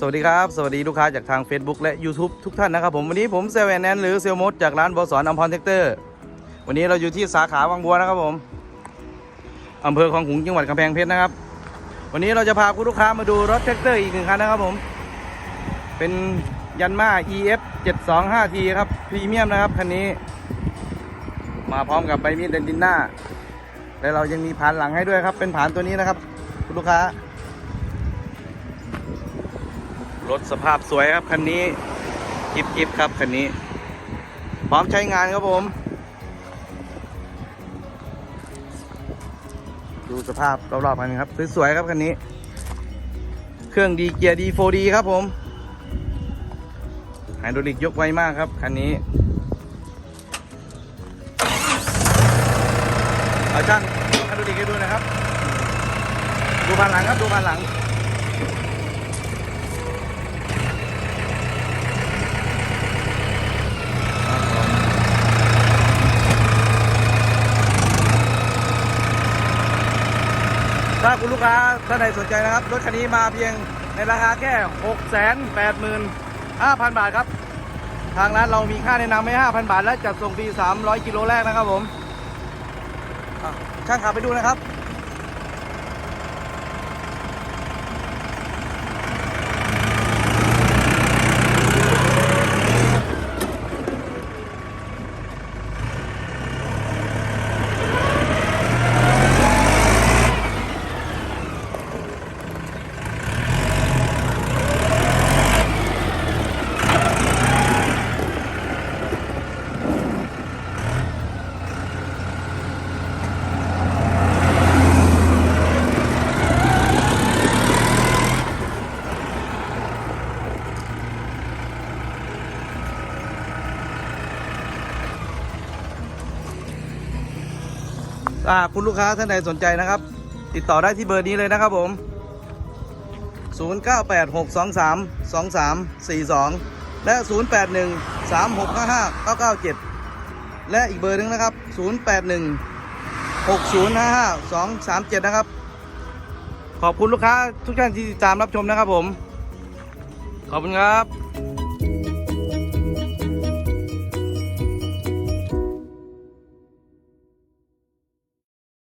สวัสดีครับ สวัสดีลูกค้าจากทาง Facebook และ YouTube ทุกท่านนะครับผม วันนี้ผมเซเว่นแนนหรือเซลมดจากร้านบอสอนอัมพรเทคเตอร์ วันนี้เราอยู่ที่สาขาวังบัวนะครับผมอำเภอคลองขลุงจังหวัดกำแพงเพชรนะครับ วันนี้เราจะพาคุณลูกค้ามาดูรถแท็กเตอร์อีกหนึ่งคันนะครับผม เป็นยันมา EF 725T ครับพรีเมียมนะครับคันนี้ มาพร้อมกับใบมีดเดนดินหน้าและเรายังมีผานหลังให้ด้วยครับ เป็นผานตัวนี้นะครับ คุณลูกค้า รถสภาพสวยครับคันนี้อิฟอิฟครับคันนี้ พร้อมใช้งานครับผม ดูสภาพรอบๆคันครับสวยๆครับคันนี้ เครื่องดีเกียร์ดีโฟดีครับผมไฮดรอลิกยกไวมากครับคันนี้เอาช่างไฮดรอลิกให้ดูนะครับ ดูผ่านหลังครับดูผ่านหลัง ถ้าคุณลูกค้าท่านใดสนใจนะครับ รถคันนี้มาเพียงในราคาแค่ 6 8 5 0 0 0 บาทครับ ทางร้านเรามีค่าแนะนำให้5,000 บาท และจัดส่งฟรี300 กิโลแรกนะครับผมช่างขับไปดูนะครับ ถ้าคุณลูกค้าท่านใดสนใจนะครับ ติดต่อได้ที่เบอร์นี้เลยนะครับผม 0986232342 และ 0813655997 และอีกเบอร์หนึงนะครับ 0816055237 นะครับ ขอบคุณลูกค้าทุกท่านที่ติดตามรับชมนะครับผม ขอบคุณครับ